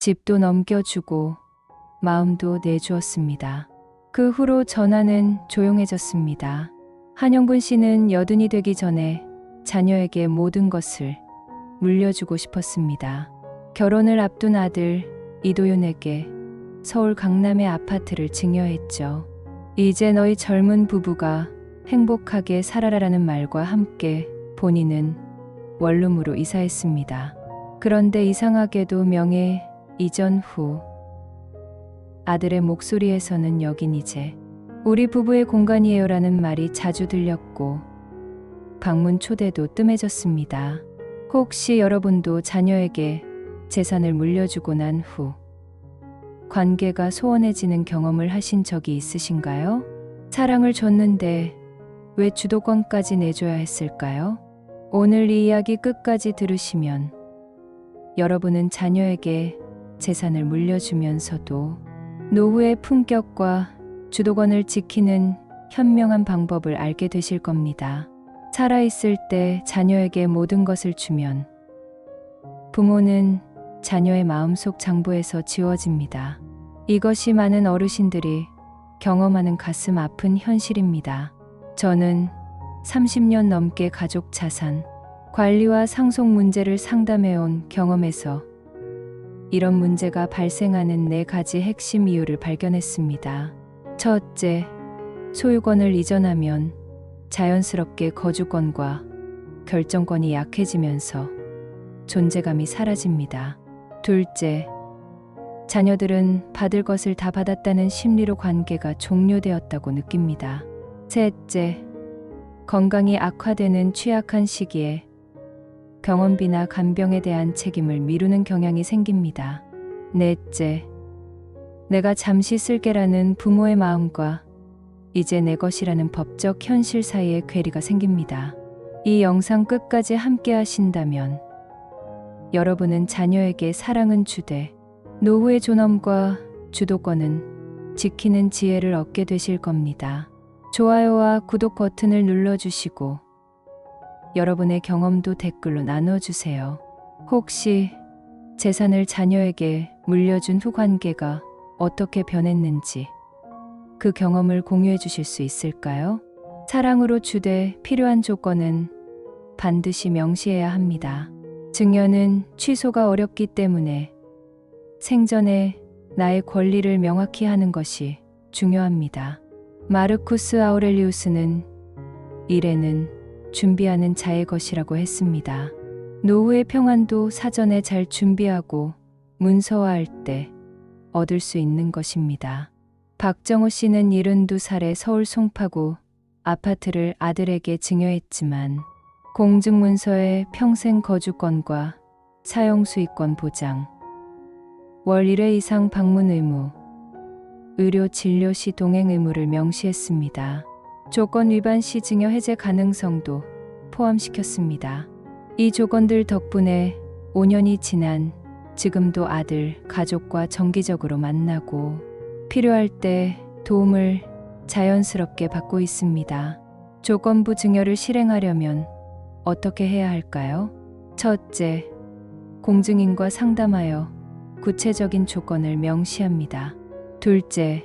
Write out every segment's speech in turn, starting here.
집도 넘겨주고 마음도 내주었습니다. 그 후로 전화는 조용해졌습니다. 한영분 씨는 여든이 되기 전에 자녀에게 모든 것을 물려주고 싶었습니다. 결혼을 앞둔 아들 이도윤에게 서울 강남의 아파트를 증여했죠. 이제 너희 젊은 부부가 행복하게 살아라라는 말과 함께 본인은 원룸으로 이사했습니다. 그런데 이상하게도 명예 이전 후 아들의 목소리에서는 여긴 이제 우리 부부의 공간이에요라는 말이 자주 들렸고 방문 초대도 뜸해졌습니다. 혹시 여러분도 자녀에게 재산을 물려주고 난 후 관계가 소원해지는 경험을 하신 적이 있으신가요? 사랑을 줬는데 왜 주도권까지 내줘야 했을까요? 오늘 이 이야기 끝까지 들으시면 여러분은 자녀에게 재산을 물려주면서도 노후의 품격과 주도권을 지키는 현명한 방법을 알게 되실 겁니다. 살아있을 때 자녀에게 모든 것을 주면 부모는 자녀의 마음속 장부에서 지워집니다. 이것이 많은 어르신들이 경험하는 가슴 아픈 현실입니다. 저는 30년 넘게 가족 자산, 관리와 상속 문제를 상담해온 경험에서 이런 문제가 발생하는 네 가지 핵심 이유를 발견했습니다. 첫째, 소유권을 이전하면 자연스럽게 거주권과 결정권이 약해지면서 존재감이 사라집니다. 둘째, 자녀들은 받을 것을 다 받았다는 심리로 관계가 종료되었다고 느낍니다. 셋째, 건강이 악화되는 취약한 시기에 병원비나 간병에 대한 책임을 미루는 경향이 생깁니다. 넷째, 내가 잠시 쓸게라는 부모의 마음과 이제 내 것이라는 법적 현실 사이에 괴리가 생깁니다. 이 영상 끝까지 함께 하신다면 여러분은 자녀에게 사랑은 주되 노후의 존엄과 주도권은 지키는 지혜를 얻게 되실 겁니다. 좋아요와 구독 버튼을 눌러주시고 여러분의 경험도 댓글로 나눠주세요. 혹시 재산을 자녀에게 물려준 후 관계가 어떻게 변했는지 그 경험을 공유해 주실 수 있을까요? 사랑으로 주되 필요한 조건은 반드시 명시해야 합니다. 증여는 취소가 어렵기 때문에 생전에 나의 권리를 명확히 하는 것이 중요합니다. 마르쿠스 아우렐리우스는 일에는 준비하는 자의 것이라고 했습니다. 노후의 평안도 사전에 잘 준비하고 문서화할 때 얻을 수 있는 것입니다. 박정호 씨는 72살에 서울 송파구 아파트를 아들에게 증여했지만 공증문서에 평생 거주권과 사용 수익권 보장, 월 1회 이상 방문 의무, 의료 진료 시 동행 의무를 명시했습니다. 조건 위반 시 증여 해제 가능성도 포함시켰습니다. 이 조건들 덕분에 5년이 지난 지금도 아들, 가족과 정기적으로 만나고 필요할 때 도움을 자연스럽게 받고 있습니다. 조건부 증여를 실행하려면 어떻게 해야 할까요? 첫째, 공증인과 상담하여 구체적인 조건을 명시합니다. 둘째,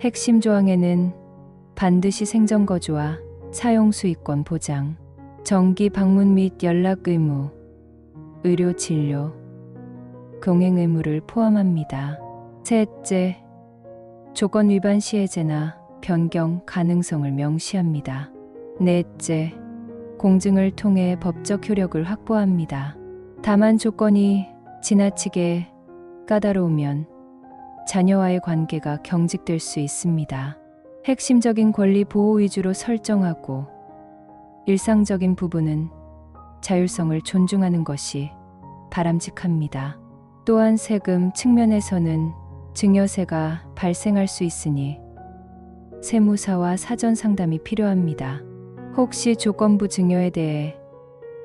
핵심 조항에는 반드시 생전 거주와 사용 수익권 보장, 정기 방문 및 연락 의무, 의료 진료, 동행 의무를 포함합니다. 셋째, 조건 위반 시 해제나 변경 가능성을 명시합니다. 넷째, 공증을 통해 법적 효력을 확보합니다. 다만 조건이 지나치게 까다로우면 자녀와의 관계가 경직될 수 있습니다. 핵심적인 권리 보호 위주로 설정하고 일상적인 부분은 자율성을 존중하는 것이 바람직합니다. 또한 세금 측면에서는 증여세가 발생할 수 있으니 세무사와 사전 상담이 필요합니다. 혹시 조건부 증여에 대해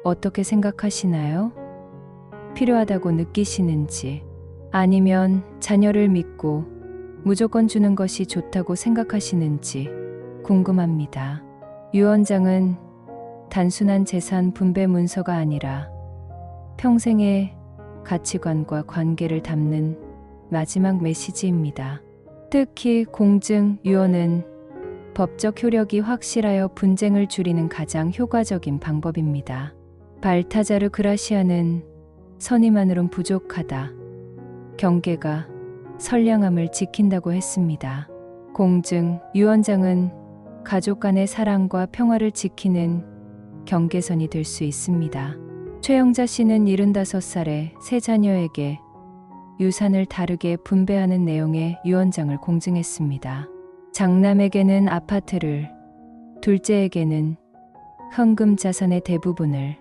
어떻게 생각하시나요? 필요하다고 느끼시는지 아니면 자녀를 믿고 무조건 주는 것이 좋다고 생각하시는지 궁금합니다. 유언장은 단순한 재산 분배 문서가 아니라 평생의 가치관과 관계를 담는 마지막 메시지입니다. 특히 공증, 유언은 법적 효력이 확실하여 분쟁을 줄이는 가장 효과적인 방법입니다. 발타자르 그라시아는 선의만으론 부족하다. 경계가 선량함을 지킨다고 했습니다. 공증, 유언장은 가족 간의 사랑과 평화를 지키는 경계선이 될 수 있습니다. 최영자 씨는 75살에 세 자녀에게 유산을 다르게 분배하는 내용의 유언장을 공증했습니다. 장남에게는 아파트를, 둘째에게는 현금 자산의 대부분을,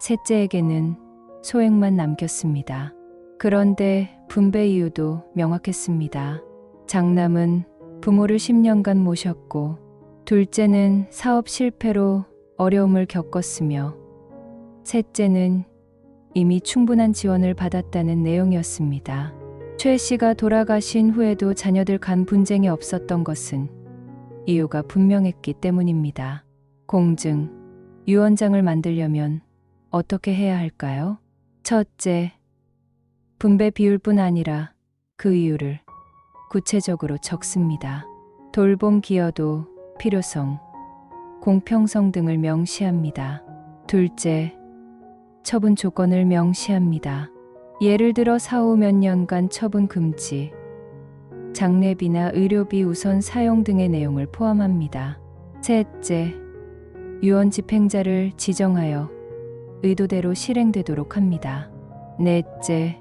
셋째에게는 소액만 남겼습니다. 그런데 분배 이유도 명확했습니다. 장남은 부모를 10년간 모셨고, 둘째는 사업 실패로 어려움을 겪었으며, 셋째는 이미 충분한 지원을 받았다는 내용이었습니다. 최 씨가 돌아가신 후에도 자녀들 간 분쟁이 없었던 것은 이유가 분명했기 때문입니다. 공증, 유언장을 만들려면 어떻게 해야 할까요? 첫째, 분배 비율뿐 아니라 그 이유를 구체적으로 적습니다. 돌봄 기여도, 필요성, 공평성 등을 명시합니다. 둘째, 처분 조건을 명시합니다. 예를 들어 사후 몇 년간 처분 금지, 장례비나 의료비 우선 사용 등의 내용을 포함합니다. 셋째, 유언 집행자를 지정하여 의도대로 실행되도록 합니다. 넷째,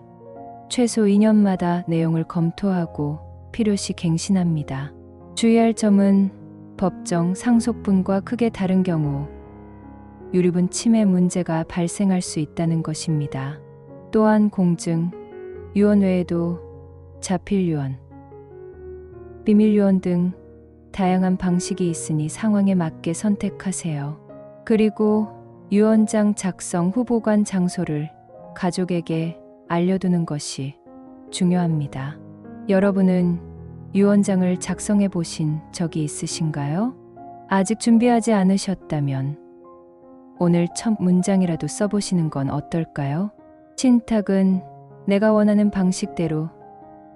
최소 2년마다 내용을 검토하고 필요시 갱신합니다. 주의할 점은 법정 상속분과 크게 다른 경우 유류분 침해 문제가 발생할 수 있다는 것입니다. 또한 공증, 유언 외에도 자필 유언, 비밀 유언 등 다양한 방식이 있으니 상황에 맞게 선택하세요. 그리고 유언장 작성 후 보관 장소를 가족에게 알려두는 것이 중요합니다. 여러분은 유언장을 작성해 보신 적이 있으신가요? 아직 준비하지 않으셨다면 오늘 첫 문장이라도 써보시는 건 어떨까요? 신탁은 내가 원하는 방식대로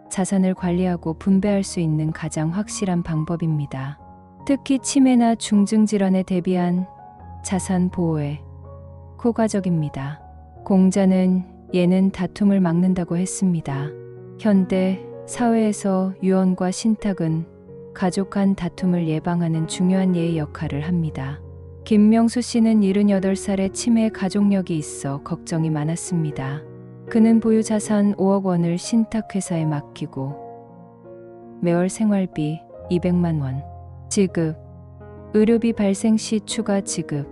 자산을 관리하고 분배할 수 있는 가장 확실한 방법입니다. 특히 치매나 중증 질환에 대비한 자산 보호에 효과적입니다. 공자는 예는 다툼을 막는다고 했습니다. 현대 사회에서 유언과 신탁은 가족 간 다툼을 예방하는 중요한 예의 역할을 합니다. 김명수 씨는 78살에 치매 가족력이 있어 걱정이 많았습니다. 그는 보유 자산 5억 원을 신탁회사에 맡기고 매월 생활비 200만 원 지급, 의료비 발생 시 추가 지급,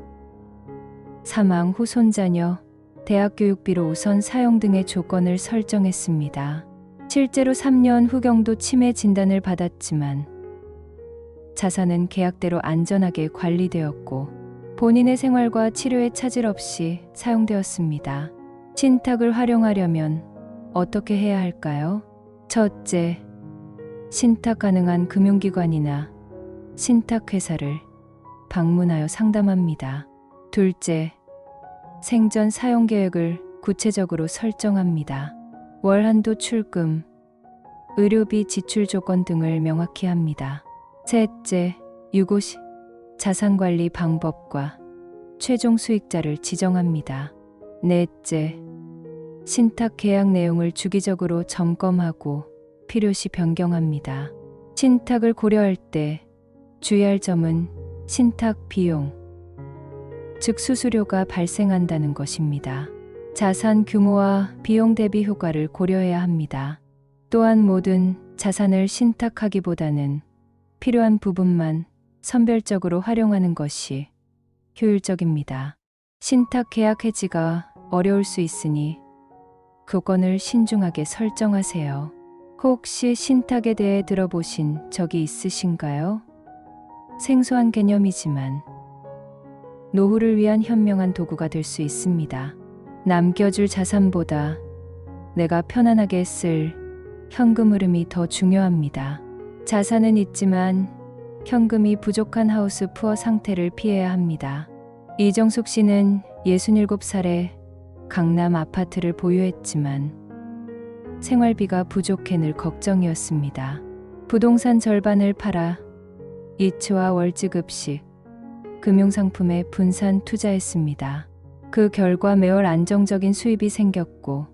사망 후 손자녀, 대학 교육비로 우선 사용 등의 조건을 설정했습니다. 실제로 3년 후 경도 치매 진단을 받았지만 자산은 계약대로 안전하게 관리되었고 본인의 생활과 치료에 차질 없이 사용되었습니다. 신탁을 활용하려면 어떻게 해야 할까요? 첫째, 신탁 가능한 금융기관이나 신탁회사를 방문하여 상담합니다. 둘째, 생전 사용 계획을 구체적으로 설정합니다. 월 한도 출금, 의료비 지출 조건 등을 명확히 합니다. 셋째, 유고시 자산관리 방법과 최종 수익자를 지정합니다. 넷째, 신탁 계약 내용을 주기적으로 점검하고 필요시 변경합니다. 신탁을 고려할 때 주의할 점은 신탁 비용, 즉 수수료가 발생한다는 것입니다. 자산 규모와 비용 대비 효과를 고려해야 합니다. 또한 모든 자산을 신탁하기보다는 필요한 부분만 선별적으로 활용하는 것이 효율적입니다. 신탁 계약 해지가 어려울 수 있으니 조건을 신중하게 설정하세요. 혹시 신탁에 대해 들어보신 적이 있으신가요? 생소한 개념이지만 노후를 위한 현명한 도구가 될 수 있습니다. 남겨줄 자산보다 내가 편안하게 쓸 현금 흐름이 더 중요합니다. 자산은 있지만 현금이 부족한 하우스 푸어 상태를 피해야 합니다. 이정숙 씨는 67살에 강남 아파트를 보유했지만 생활비가 부족해 늘 걱정이었습니다. 부동산 절반을 팔아 이츠와 월지급식, 금융상품에 분산 투자했습니다. 그 결과 매월 안정적인 수입이 생겼고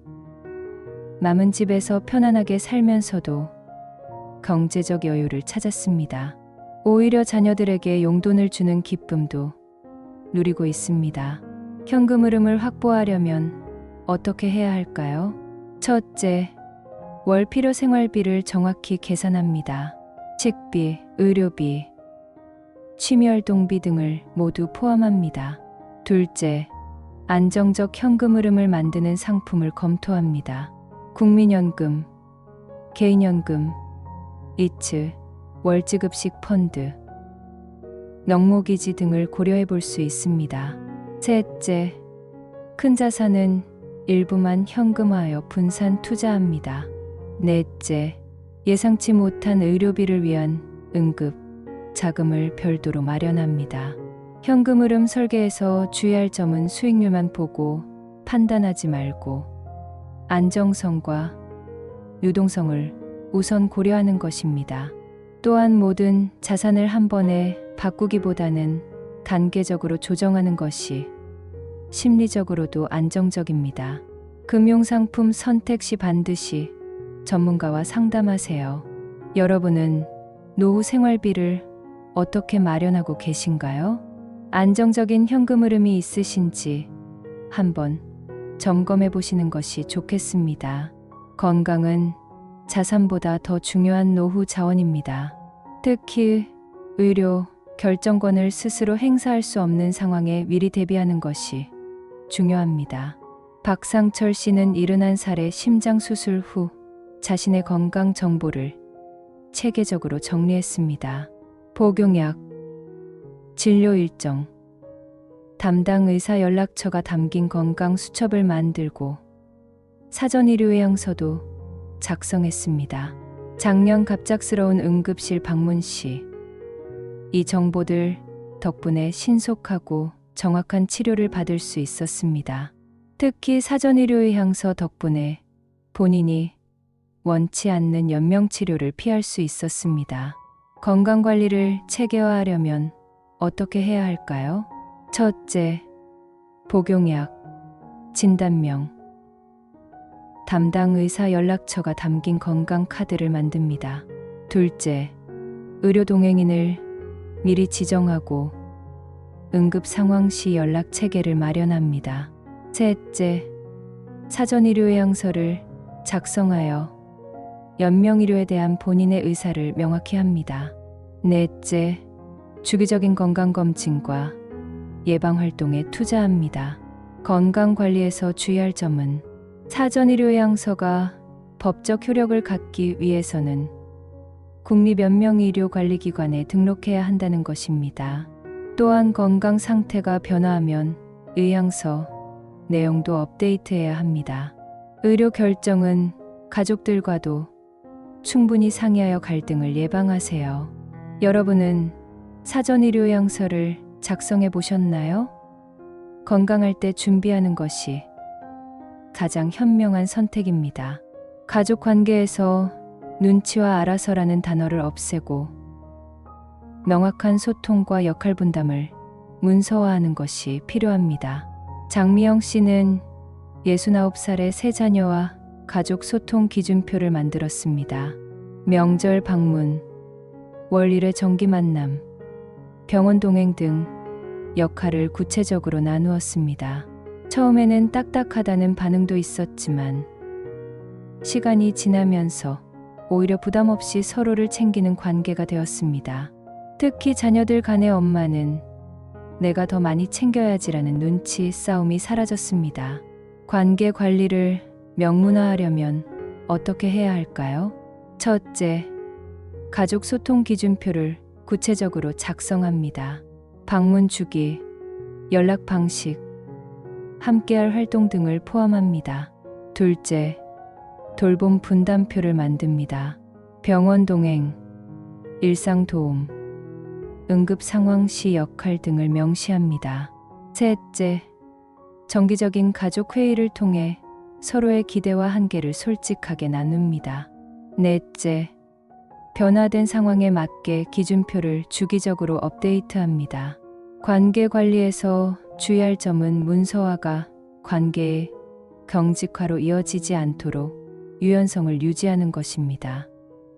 남은 집에서 편안하게 살면서도 경제적 여유를 찾았습니다. 오히려 자녀들에게 용돈을 주는 기쁨도 누리고 있습니다. 현금 흐름을 확보하려면 어떻게 해야 할까요? 첫째, 월 필요 생활비를 정확히 계산합니다. 식비, 의료비, 취미활동비 등을 모두 포함합니다. 둘째, 안정적 현금 흐름을 만드는 상품을 검토합니다. 국민연금, 개인연금, 이츠, 월지급식 펀드, 농모기지 등을 고려해 볼 수 있습니다. 셋째, 큰 자산은 일부만 현금화하여 분산 투자합니다. 넷째, 예상치 못한 의료비를 위한 응급 자금을 별도로 마련합니다. 현금 흐름 설계에서 주의할 점은 수익률만 보고 판단하지 말고 안정성과 유동성을 우선 고려하는 것입니다. 또한 모든 자산을 한 번에 바꾸기보다는 단계적으로 조정하는 것이 심리적으로도 안정적입니다. 금융상품 선택 시 반드시 전문가와 상담하세요. 여러분은 노후 생활비를 어떻게 마련하고 계신가요? 안정적인 현금 흐름이 있으신지 한번 점검해 보시는 것이 좋겠습니다. 건강은 자산보다 더 중요한 노후 자원입니다. 특히 의료 결정권을 스스로 행사할 수 없는 상황에 미리 대비하는 것이 중요합니다. 박상철 씨는 71살의 심장 수술 후 자신의 건강 정보를 체계적으로 정리했습니다. 복용약, 진료 일정, 담당 의사 연락처가 담긴 건강 수첩을 만들고 사전 의료 요양서도 작성했습니다. 작년 갑작스러운 응급실 방문 시 이 정보들 덕분에 신속하고 정확한 치료를 받을 수 있었습니다. 특히 사전 의료 요양서 덕분에 본인이 원치 않는 연명 치료를 피할 수 있었습니다. 건강 관리를 체계화하려면 어떻게 해야 할까요? 첫째, 복용약, 진단명, 담당 의사 연락처가 담긴 건강 카드를 만듭니다. 둘째, 의료 동행인을 미리 지정하고 응급 상황 시 연락 체계를 마련합니다. 셋째, 사전 의료 요양서를 작성하여 연명 의료에 대한 본인의 의사를 명확히 합니다. 넷째, 주기적인 건강 검진과 예방 활동에 투자합니다. 건강 관리에서 주의할 점은 사전 의료 요양서가 법적 효력을 갖기 위해서는 국립연명의료관리기관에 등록해야 한다는 것입니다. 또한 건강 상태가 변화하면 의향서 내용도 업데이트해야 합니다. 의료 결정은 가족들과도 충분히 상의하여 갈등을 예방하세요. 여러분은 사전 의료 요양서를 작성해 보셨나요? 건강할 때 준비하는 것이 가장 현명한 선택입니다. 가족 관계에서 눈치와 알아서라는 단어를 없애고 명확한 소통과 역할 분담을 문서화하는 것이 필요합니다. 장미영 씨는 69살의 세 자녀와 가족 소통 기준표를 만들었습니다. 명절 방문, 월일의 정기 만남, 병원 동행 등 역할을 구체적으로 나누었습니다. 처음에는 딱딱하다는 반응도 있었지만 시간이 지나면서 오히려 부담 없이 서로를 챙기는 관계가 되었습니다. 특히 자녀들 간의 엄마는 내가 더 많이 챙겨야지라는 눈치 싸움이 사라졌습니다. 관계 관리를 명문화하려면 어떻게 해야 할까요? 첫째, 가족 소통 기준표를 구체적으로 작성합니다. 방문 주기, 연락 방식, 함께할 활동 등을 포함합니다. 둘째, 돌봄 분담표를 만듭니다. 병원 동행, 일상 도움, 응급 상황 시 역할 등을 명시합니다. 셋째, 정기적인 가족 회의를 통해 서로의 기대와 한계를 솔직하게 나눕니다. 넷째, 변화된 상황에 맞게 기준표를 주기적으로 업데이트합니다. 관계 관리에서 주의할 점은 문서화가 관계의 경직화로 이어지지 않도록 유연성을 유지하는 것입니다.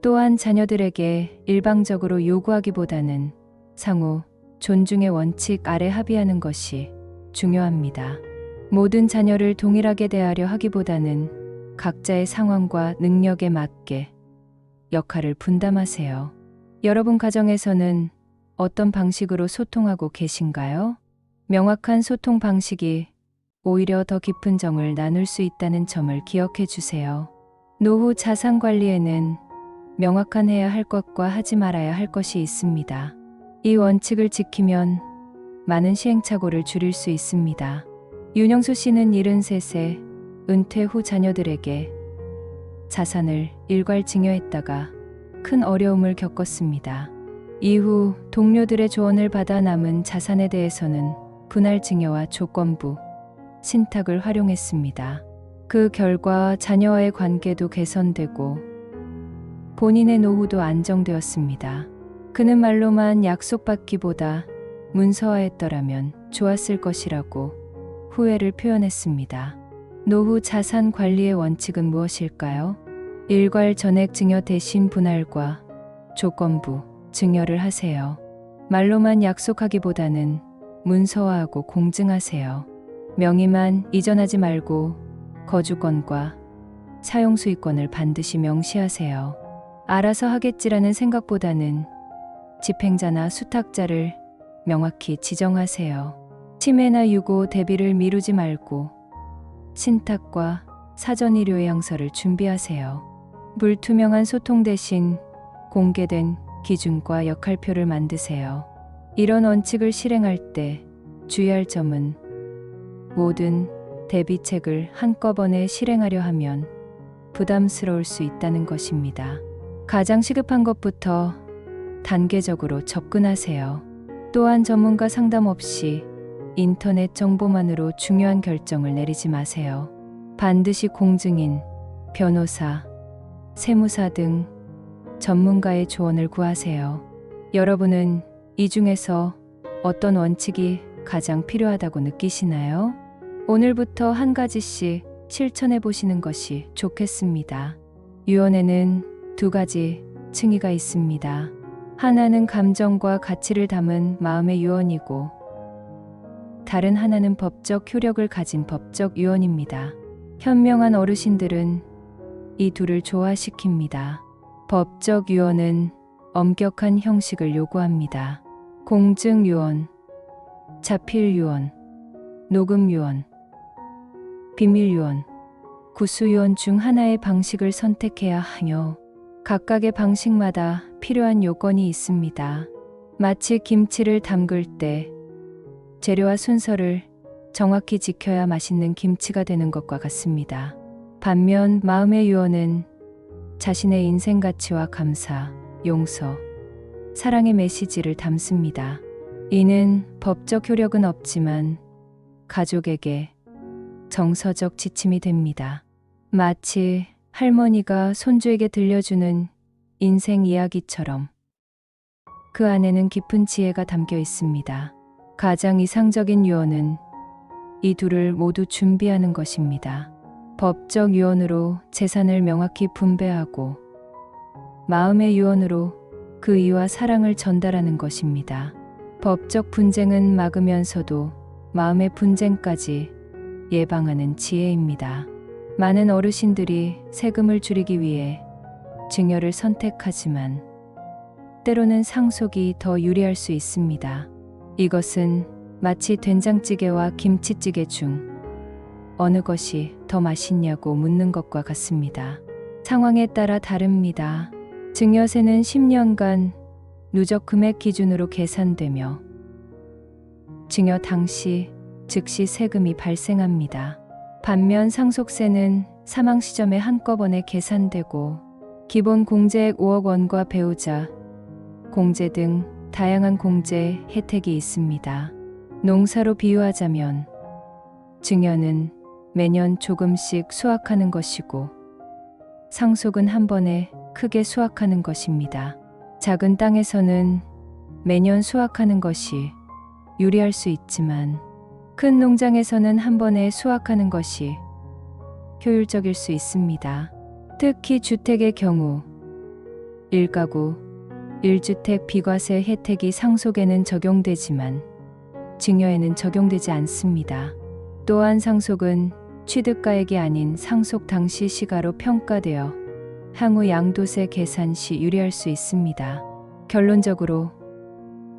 또한 자녀들에게 일방적으로 요구하기보다는 상호 존중의 원칙 아래 합의하는 것이 중요합니다. 모든 자녀를 동일하게 대하려 하기보다는 각자의 상황과 능력에 맞게 역할을 분담하세요. 여러분 가정에서는 어떤 방식으로 소통하고 계신가요? 명확한 소통 방식이 오히려 더 깊은 정을 나눌 수 있다는 점을 기억해 주세요. 노후 자산 관리에는 명확한 해야 할 것과 하지 말아야 할 것이 있습니다. 이 원칙을 지키면 많은 시행착오를 줄일 수 있습니다. 윤영수 씨는 73세 은퇴 후 자녀들에게 자산을 일괄 증여했다가 큰 어려움을 겪었습니다. 이후 동료들의 조언을 받아 남은 자산에 대해서는 분할 증여와 조건부, 신탁을 활용했습니다. 그 결과 자녀와의 관계도 개선되고 본인의 노후도 안정되었습니다. 그는 말로만 약속받기보다 문서화했더라면 좋았을 것이라고 후회를 표현했습니다. 노후 자산 관리의 원칙은 무엇일까요? 일괄 전액 증여 대신 분할과 조건부 증여를 하세요. 말로만 약속하기보다는 문서화하고 공증하세요. 명의만 이전하지 말고 거주권과 사용 수익권을 반드시 명시하세요. 알아서 하겠지라는 생각보다는 집행자나 수탁자를 명확히 지정하세요. 치매나 유고 대비를 미루지 말고 신탁과 사전 의료 예양서를 준비하세요. 불투명한 소통 대신 공개된 기준과 역할표를 만드세요. 이런 원칙을 실행할 때 주의할 점은 모든 대비책을 한꺼번에 실행하려 하면 부담스러울 수 있다는 것입니다. 가장 시급한 것부터 단계적으로 접근하세요. 또한 전문가 상담 없이 인터넷 정보만으로 중요한 결정을 내리지 마세요. 반드시 공증인, 변호사, 세무사 등 전문가의 조언을 구하세요. 여러분은 이 중에서 어떤 원칙이 가장 필요하다고 느끼시나요? 오늘부터 한 가지씩 실천해 보시는 것이 좋겠습니다. 유언에는 두 가지 층위가 있습니다. 하나는 감정과 가치를 담은 마음의 유언이고, 다른 하나는 법적 효력을 가진 법적 유언입니다. 현명한 어르신들은 이 둘을 조화시킵니다. 법적 유언은 엄격한 형식을 요구합니다. 공증 유언, 자필 유언, 녹음 유언, 비밀 유언, 구수 유언 중 하나의 방식을 선택해야 하며 각각의 방식마다 필요한 요건이 있습니다. 마치 김치를 담글 때 재료와 순서를 정확히 지켜야 맛있는 김치가 되는 것과 같습니다. 반면 마음의 유언은 자신의 인생 가치와 감사, 용서, 사랑의 메시지를 담습니다. 이는 법적 효력은 없지만 가족에게 정서적 지침이 됩니다. 마치 할머니가 손주에게 들려주는 인생 이야기처럼 그 안에는 깊은 지혜가 담겨 있습니다. 가장 이상적인 유언은 이 둘을 모두 준비하는 것입니다. 법적 유언으로 재산을 명확히 분배하고 마음의 유언으로 그 이와 사랑을 전달하는 것입니다. 법적 분쟁은 막으면서도 마음의 분쟁까지 예방하는 지혜입니다. 많은 어르신들이 세금을 줄이기 위해 증여를 선택하지만 때로는 상속이 더 유리할 수 있습니다. 이것은 마치 된장찌개와 김치찌개 중 어느 것이 더 맛있냐고 묻는 것과 같습니다. 상황에 따라 다릅니다. 증여세는 10년간 누적 금액 기준으로 계산되며 증여 당시 즉시 세금이 발생합니다. 반면 상속세는 사망 시점에 한꺼번에 계산되고 기본 공제액 5억 원과 배우자, 공제 등 다양한 공제 혜택이 있습니다. 농사로 비유하자면 증여는 매년 조금씩 수확하는 것이고 상속은 한 번에 크게 수확하는 것입니다. 작은 땅에서는 매년 수확하는 것이 유리할 수 있지만 큰 농장에서는 한 번에 수확하는 것이 효율적일 수 있습니다. 특히 주택의 경우 1가구 1주택 비과세 혜택이 상속에는 적용되지만 증여에는 적용되지 않습니다. 또한 상속은 취득가액이 아닌 상속 당시 시가로 평가되어 향후 양도세 계산 시 유리할 수 있습니다. 결론적으로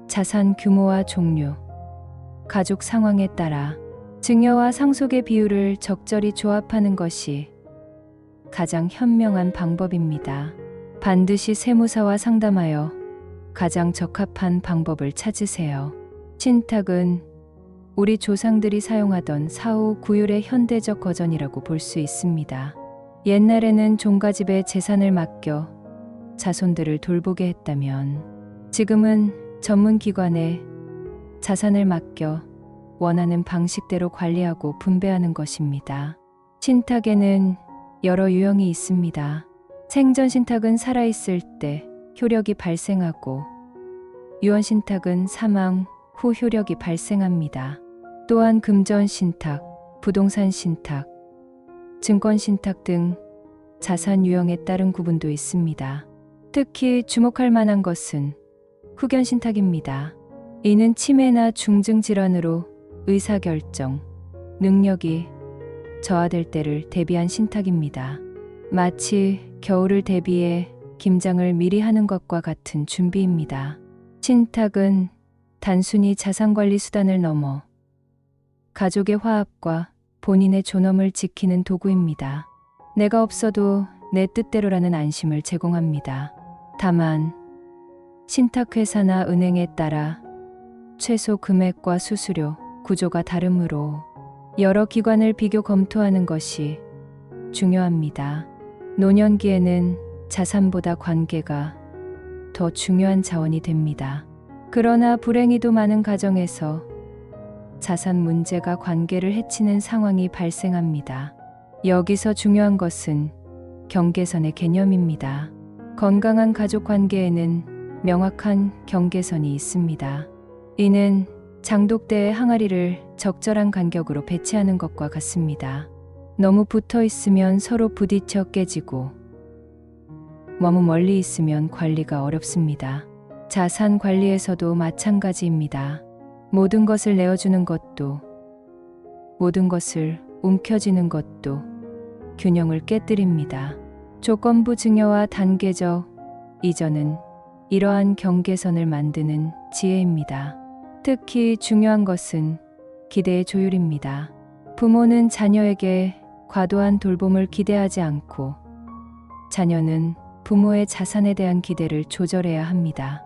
자산 규모와 종류, 가족 상황에 따라 증여와 상속의 비율을 적절히 조합하는 것이 가장 현명한 방법입니다. 반드시 세무사와 상담하여 가장 적합한 방법을 찾으세요. 신탁은 우리 조상들이 사용하던 사후 구율의 현대적 버전이라고 볼 수 있습니다. 옛날에는 종가집에 재산을 맡겨 자손들을 돌보게 했다면 지금은 전문 기관에 자산을 맡겨 원하는 방식대로 관리하고 분배하는 것입니다. 신탁에는 여러 유형이 있습니다. 생전 신탁은 살아있을 때 효력이 발생하고 유언 신탁은 사망 후 효력이 발생합니다. 또한 금전 신탁, 부동산 신탁, 증권 신탁 등 자산 유형에 따른 구분도 있습니다. 특히 주목할 만한 것은 후견 신탁입니다. 이는 치매나 중증 질환으로 의사결정, 능력이 저하될 때를 대비한 신탁입니다. 마치 겨울을 대비해 김장을 미리 하는 것과 같은 준비입니다. 신탁은 단순히 자산관리 수단을 넘어 가족의 화합과 본인의 존엄을 지키는 도구입니다. 내가 없어도 내 뜻대로라는 안심을 제공합니다. 다만 신탁회사나 은행에 따라 최소 금액과 수수료, 구조가 다르므로 여러 기관을 비교 검토하는 것이 중요합니다. 노년기에는 자산보다 관계가 더 중요한 자원이 됩니다. 그러나 불행히도 많은 가정에서 자산 문제가 관계를 해치는 상황이 발생합니다. 여기서 중요한 것은 경계선의 개념입니다. 건강한 가족 관계에는 명확한 경계선이 있습니다. 이는 장독대의 항아리를 적절한 간격으로 배치하는 것과 같습니다. 너무 붙어 있으면 서로 부딪혀 깨지고 너무 멀리 있으면 관리가 어렵습니다. 자산 관리에서도 마찬가지입니다. 모든 것을 내어주는 것도 모든 것을 움켜쥐는 것도 균형을 깨뜨립니다. 조건부 증여와 단계적 이전은 이러한 경계선을 만드는 지혜입니다. 특히 중요한 것은 기대의 조율입니다. 부모는 자녀에게 과도한 돌봄을 기대하지 않고 자녀는 부모의 자산에 대한 기대를 조절해야 합니다.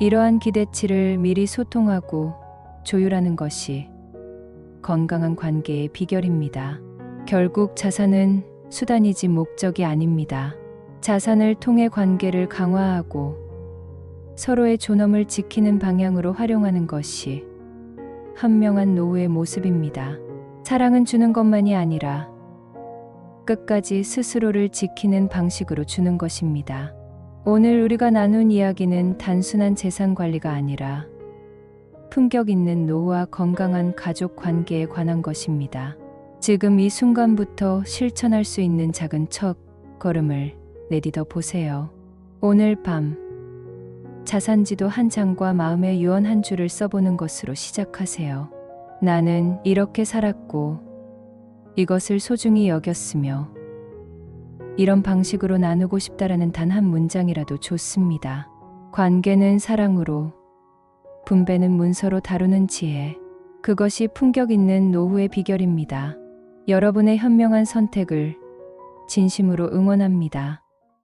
이러한 기대치를 미리 소통하고 조율하는 것이 건강한 관계의 비결입니다. 결국 자산은 수단이지 목적이 아닙니다. 자산을 통해 관계를 강화하고 서로의 존엄을 지키는 방향으로 활용하는 것이 현명한 노후의 모습입니다. 사랑은 주는 것만이 아니라 끝까지 스스로를 지키는 방식으로 주는 것입니다. 오늘 우리가 나눈 이야기는 단순한 재산 관리가 아니라 품격 있는 노후와 건강한 가족 관계에 관한 것입니다. 지금 이 순간부터 실천할 수 있는 작은 첫 걸음을 내디뎌 보세요. 오늘 밤 자산지도 한 장과 마음의 유언 한 줄을 써보는 것으로 시작하세요. 나는 이렇게 살았고 이것을 소중히 여겼으며 이런 방식으로 나누고 싶다라는 단 한 문장이라도 좋습니다. 관계는 사랑으로, 분배는 문서로 다루는 지혜. 그것이 품격 있는 노후의 비결입니다. 여러분의 현명한 선택을 진심으로 응원합니다.